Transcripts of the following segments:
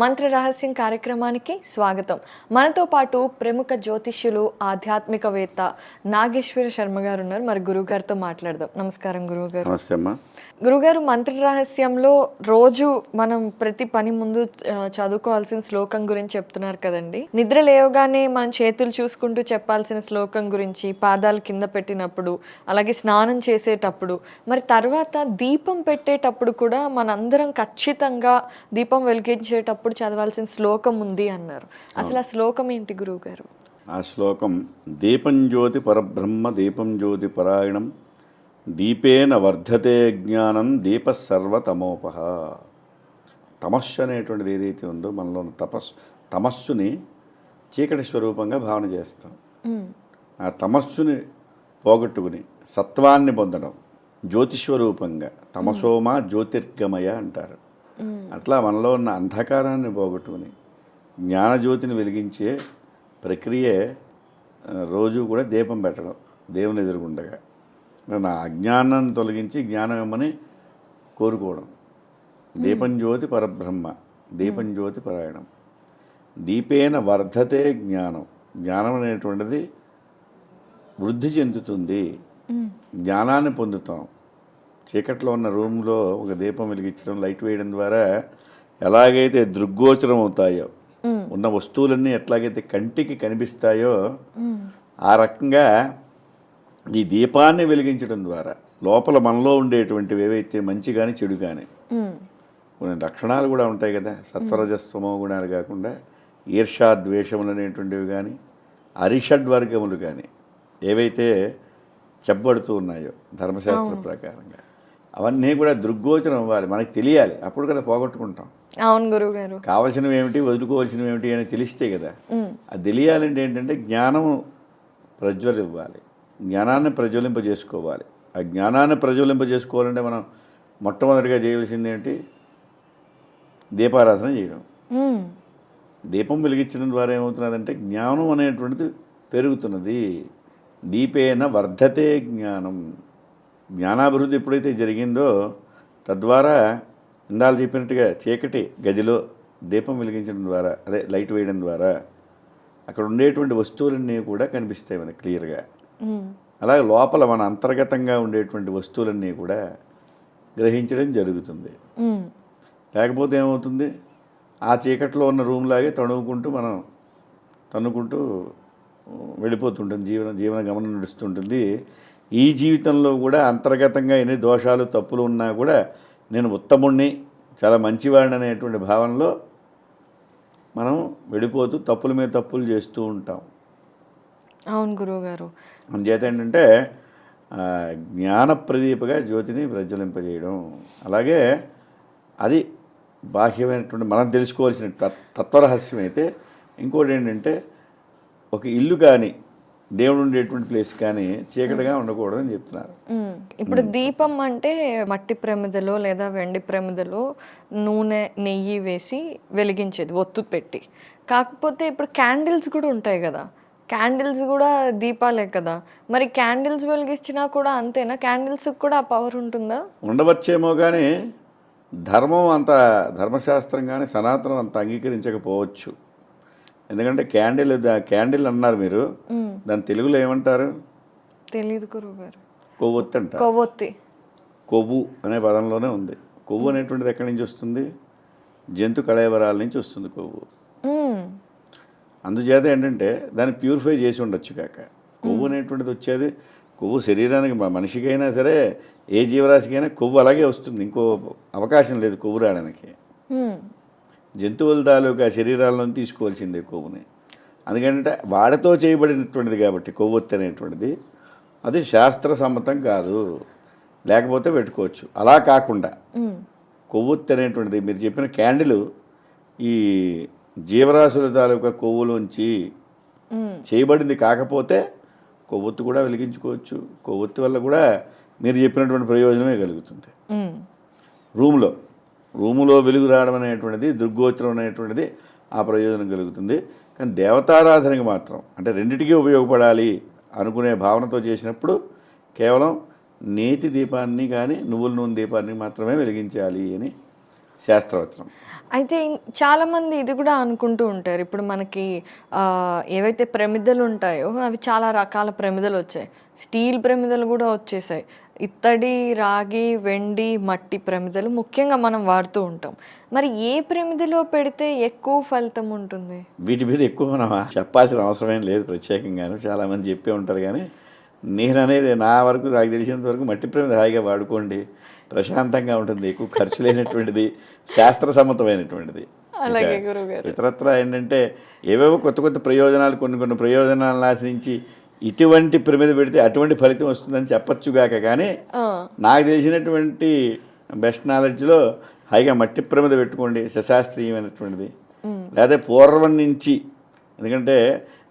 మంత్ర రహస్యం కార్యక్రమానికి స్వాగతం. మనతో పాటు ప్రముఖ జ్యోతిష్యులు ఆధ్యాత్మికవేత్త నాగేశ్వర శర్మ గారు ఉన్నారు. మరి గురువు గారితో మాట్లాడదాం. నమస్కారం గురువు గారు నమస్తే అమ్మా. గురుగారు మంత్ర రహస్యంలో రోజు మనం ప్రతి పని ముందు చదువుకోవాల్సిన శ్లోకం గురించి చెప్తున్నారు కదండి. నిద్ర లేవగానే మనం చేతులు చూసుకుంటూ చెప్పాల్సిన శ్లోకం గురించి పాదాలు కింద పెట్టినప్పుడు అలాగే స్నానం చేసేటప్పుడు మరి తర్వాత దీపం పెట్టేటప్పుడు కూడా మనందరం ఖచ్చితంగా దీపం వెలిగించేటప్పుడు చదవాల్సిన శ్లోకం ఉంది అన్నారు. అసలు ఆ శ్లోకం ఏంటి గురువు గారు ఆ శ్లోకం దీపం జ్యోతి పరబ్రహ్మ దీపం జ్యోతి పరాయణం దీపేన వర్ధతే జ్ఞానం దీప సర్వతమోపహ. తమస్సు అనేటువంటిది ఏదైతే ఉందో మనలో తపస్సు తమస్సుని చీకటి స్వరూపంగా భావన చేస్తాం. ఆ తమస్సుని పోగొట్టుకుని సత్వాన్ని పొందడం జ్యోతిస్వరూపంగా తమసోమా జ్యోతిర్గమయ అంటారు. అట్లా మనలో ఉన్న అంధకారాన్ని పోగొట్టుకుని జ్ఞానజ్యోతిని వెలిగించే ప్రక్రియే రోజు కూడా దీపం పెట్టడం దేవుని ఎదురుగుండగా. నా అజ్ఞానాన్ని తొలగించి జ్ఞానం ఇమ్మని కోరుకోవడం. దీపం జ్యోతి పరబ్రహ్మ దీపం జ్యోతి పరాయణం. దీపేన వర్ధతే జ్ఞానం. జ్ఞానం అనేటువంటిది వృద్ధి చెందుతుంది. జ్ఞానాన్ని పొందుతాం. చీకట్లో ఉన్న రూమ్లో ఒక దీపం వెలిగించడం లైట్ వేయడం ద్వారా ఎలాగైతే దృగ్గోచరం అవుతాయో ఉన్న వస్తువులన్నీ ఎట్లాగైతే కంటికి కనిపిస్తాయో ఆ రకంగా ఈ దీపాన్ని వెలిగించడం ద్వారా లోపల మనలో ఉండేటువంటివి ఏవైతే మంచి కానీ చెడు కానీ. కొన్ని లక్షణాలు కూడా ఉంటాయి కదా. సత్వరజస్తమో గుణాలు కాకుండా ఈర్షా ద్వేషములు అనేటువంటివి కానీ అరిషడ్వర్గములు కానీ ఏవైతే చెప్పబడుతూ ఉన్నాయో ధర్మశాస్త్ర ప్రకారంగా. అవన్నీ కూడా దృగ్గోచరం అవ్వాలి. మనకి తెలియాలి. అప్పుడు కదా పోగొట్టుకుంటాం. అవును గురువు గారు కావలసినవి ఏమిటి వదులుకోవాల్సినవి ఏమిటి అని తెలిస్తే కదా అది తెలియాలంటే ఏంటంటే జ్ఞానము ప్రజ్వలివ్వాలి. జ్ఞానాన్ని ప్రజ్వలింపజేసుకోవాలి. ఆ జ్ఞానాన్ని ప్రజ్వలింపజేసుకోవాలంటే మనం మొట్టమొదటిగా చేయవలసింది ఏంటి? దీపారాధన చేయడం. దీపం వెలిగించడం ద్వారా ఏమవుతున్నదంటే జ్ఞానం అనేటువంటిది పెరుగుతున్నది. దీపేన వర్ధతే జ్ఞానం. జ్ఞానాభివృద్ధి ఎప్పుడైతే జరిగిందో తద్వారా ఇందాక చెప్పినట్టుగా చీకటి గదిలో దీపం వెలిగించడం ద్వారా అదే లైట్ వేయడం ద్వారా అక్కడ ఉండేటువంటి వస్తువులన్నీ కూడా కనిపిస్తాయి మనకి క్లియర్గా. అలాగే లోపల మన అంతర్గతంగా ఉండేటువంటి వస్తువులన్నీ కూడా గ్రహించడం జరుగుతుంది. లేకపోతే ఏమవుతుంది? ఆ చీకట్లో ఉన్న రూమ్ లాగే తణుకుంటూ మనం తన్నుకుంటూ వెళ్ళిపోతుంటుంది. జీవన జీవన గమనం నడుస్తుంటుంది. ఈ జీవితంలో కూడా అంతర్గతంగా ఎన్ని దోషాలు తప్పులు ఉన్నా కూడా నేను ఉత్తముణ్ణి చాలా మంచివాడిని అనేటువంటి భావనలో మనం వెళ్ళిపోతూ తప్పుల మీద తప్పులు చేస్తూ ఉంటాం. అవును గురువు గారు అందుచేత ఏంటంటే జ్ఞాన ప్రదీపగా జ్యోతిని ప్రజ్వలింపజేయడం. అలాగే అది బాహ్యమైనటువంటి మనం తెలుసుకోవాల్సిన తత్- తత్వరహస్యం అయితే ఇంకోటి ఏంటంటే ఒక ఇల్లు కానీ దేవుడు ఉండేటువంటి ప్లేస్ కానీ చీకటిగా ఉండకూడదని చెప్తున్నారు. ఇప్పుడు దీపం అంటే మట్టి ప్రమిదలో లేదా వెండి ప్రమిదలో నూనె నెయ్యి వేసి వెలిగించేది ఒత్తు పెట్టి. కాకపోతే ఇప్పుడు క్యాండిల్స్ కూడా ఉంటాయి కదా. క్యాండిల్స్ కూడా దీపాలే కదా. మరి క్యాండిల్స్ వెలిగించినా కూడా అంతేనా? క్యాండిల్స్కి కూడా ఆ పవర్ ఉంటుందా? ఉండవచ్చేమో కానీ ధర్మం అంత ధర్మశాస్త్రం కానీ సనాతనం అంత అంగీకరించకపోవచ్చు. ఎందుకంటే క్యాండిల్ క్యాండిల్ అన్నారు మీరు. దాని తెలుగులో ఏమంటారు? తెలియదు గురువు గారు. కొవ్వొత్తి అంటారు. కొవ్వొత్తి. కొవ్వు అనే పదంలోనే ఉంది. కొవ్వు అనేటువంటిది ఎక్కడి నుంచి వస్తుంది? జంతు కళేవరాల నుంచి వస్తుంది కొవ్వు. అందుచేత ఏంటంటే దాన్ని ప్యూరిఫై చేసి ఉండొచ్చు కాక. కొవ్వు అనేటువంటిది వచ్చేది కొవ్వు శరీరానికి మనిషికైనా సరే ఏ జీవరాశికైనా కొవ్వు అలాగే వస్తుంది. ఇంకో అవకాశం లేదు కొవ్వు రావడానికి. జంతువుల తాలూకా శరీరాలను తీసుకోవాల్సిందే కొవ్వుని అందుకంటే వాడితో చేయబడినటువంటిది కాబట్టి కొవ్వొత్తి అనేటువంటిది అది శాస్త్ర సమ్మతం కాదు లేకపోతే పెట్టుకోవచ్చు అలా కాకుండా. కొవ్వొత్తి అనేటువంటిది మీరు చెప్పిన క్యాండిల్ ఈ జీవరాశుల తాలూకా కొవ్వులోంచి. చేయబడింది కాకపోతే కొవ్వొత్తి కూడా వెలిగించుకోవచ్చు కొవ్వొత్తి వల్ల కూడా మీరు చెప్పినటువంటి ప్రయోజనమే కలుగుతుంది. రూములో రూములో వెలుగు రావడం అనేటువంటిది దుర్గోచరం అనేటువంటిది ఆ ప్రయోజనం కలుగుతుంది. కానీ దేవతారాధనకి మాత్రం అంటే రెండిటికీ ఉపయోగపడాలి అనుకునే భావనతో చేసినప్పుడు కేవలం నేతి దీపాన్ని కానీ నువ్వుల నూనె దీపాన్ని మాత్రమే వెలిగించాలి అని శాస్త్రవచనం. అయితే ఇం- చాలా మంది ఇది కూడా అనుకుంటూ ఉంటారు. ఇప్పుడు మనకి ఏవైతే ప్రమిదలు ఉంటాయో అవి చాలా రకాల ప్రమిదలు వచ్చాయి. స్టీల్ ప్రమిదలు కూడా వచ్చేసాయి. ఇత్తడి రాగి వెండి మట్టి ప్రమిదలు ముఖ్యంగా మనం వాడుతూ ఉంటాం. మరి ఏ ప్రమిదలో పెడితే ఎక్కువ ఫలితం ఉంటుంది? వీటి మీద ఎక్కువ మనం చెప్పాల్సిన అవసరం ఏం లేదు ప్రత్యేకంగాను. చాలామంది చెప్పే ఉంటారు కానీ నేను అనేది నా వరకు నాకు తెలిసినంత వరకు మట్టి ప్రేమ హాయిగా వాడుకోండి. ప్రశాంతంగా ఉంటుంది. ఎక్కువ ఖర్చు లేనటువంటిది శాస్త్రసమ్మతమైనటువంటిది అలాగే. ఇతరత్ర ఏంటంటే ఏవేవో కొత్త కొత్త ప్రయోజనాలు కొన్ని కొన్ని ప్రయోజనాలను ఆశ్రయించి ఇటువంటి ప్రమిద పెడితే అటువంటి ఫలితం వస్తుందని చెప్పొచ్చుగాక కానీ నాకు తెలిసినటువంటి బెస్ట్ నాలెడ్జ్లో హాయిగా మట్టి ప్రమిద పెట్టుకోండి సశాస్త్రీయమైనటువంటిది లేదా పూర్వం నుంచి ఎందుకంటే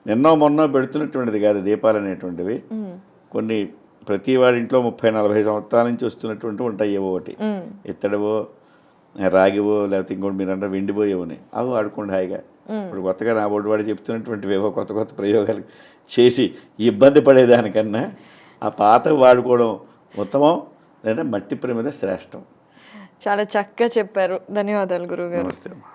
నిన్నో మొన్నో పెడుతున్నటువంటిది కాదు దీపాలు అనేటువంటివి. కొన్ని ప్రతి వాడి ఇంట్లో ముప్పై నలభై సంవత్సరాల నుంచి వస్తున్నటువంటి ఉంటాయి ఏవో ఒకటి. ఇత్తడివో రాగివో లేకపోతే ఇంకోటి మీరు అంటే వెండివో ఏవోని అవి వాడుకోండి హాయిగా. ఇప్పుడు కొత్తగా నా బోర్డు వాడు చెప్తున్నటువంటివి ఏవో కొత్త కొత్త ప్రయోగాలు చేసి ఇబ్బంది పడేదానికన్నా ఆ పాత వాడుకోవడం ఉత్తమం లేదా మట్టి ప్రమిద శ్రేష్టం. చాలా చక్కగా చెప్పారు. ధన్యవాదాలు గురువుగారు. నమస్తే అమ్మా.